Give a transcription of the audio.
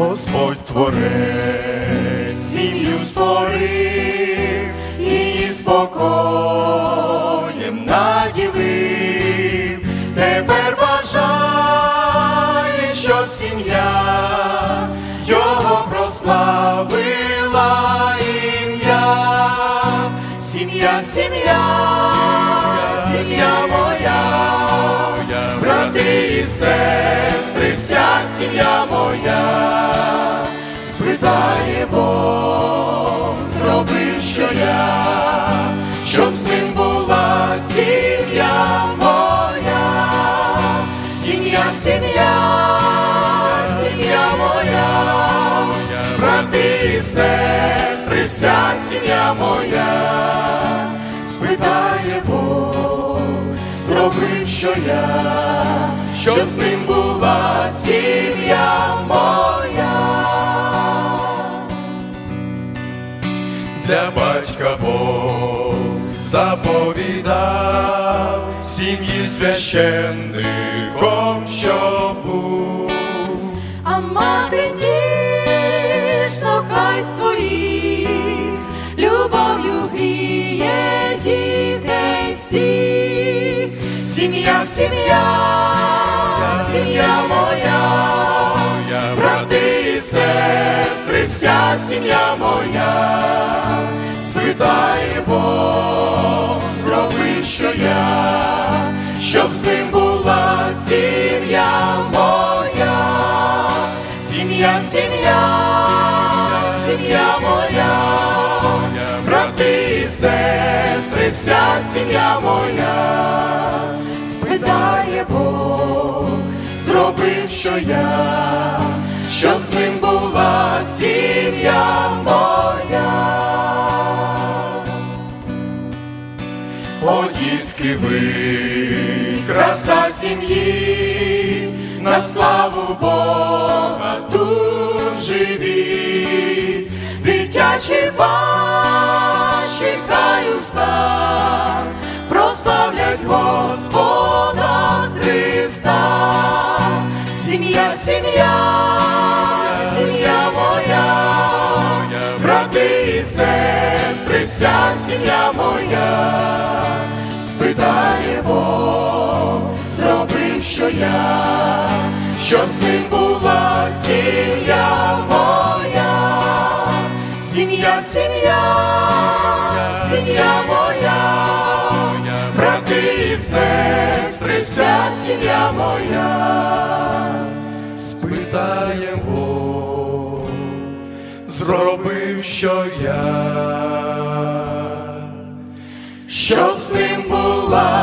Господь творець сім'ю створив, її спокоєм наділив, тепер бажає, щоб сім'я його прославила ім'я, сім'я, сім'я, сім'я моя, брати і сестри, вся сім'я моя, сім'я, сім'я, сім'я моя, брати і сестри, вся сім'я моя, спитає Бог, зробив, що я, щоб з ним була сім'я моя. Для батька Бог заповідав в сім'ї священником, що був. А мати ніжно хай своїх любов'ю гріє дітей всіх. Сім'я, сім'я, сім'я моя, брати і сестри, вся сім'я моя, спитає моя, брати і сестри, вся сім'я моя, спитає Бог, зробив, що я, щоб з ним була сім'я моя. О, дітки ви, краса сім'ї, на славу Бога ваші хай уста прославлять Господа Христа. Сім'я, сім'я, сім'я моя, брати і сестри, вся сім'я моя, спитає Бог, зробив, що я, щоб з ним була сім'я, сім'я, сім'я моя, брати і сестри, вся сім'я моя, спитає Бог, зробив, що я, щоб з ним була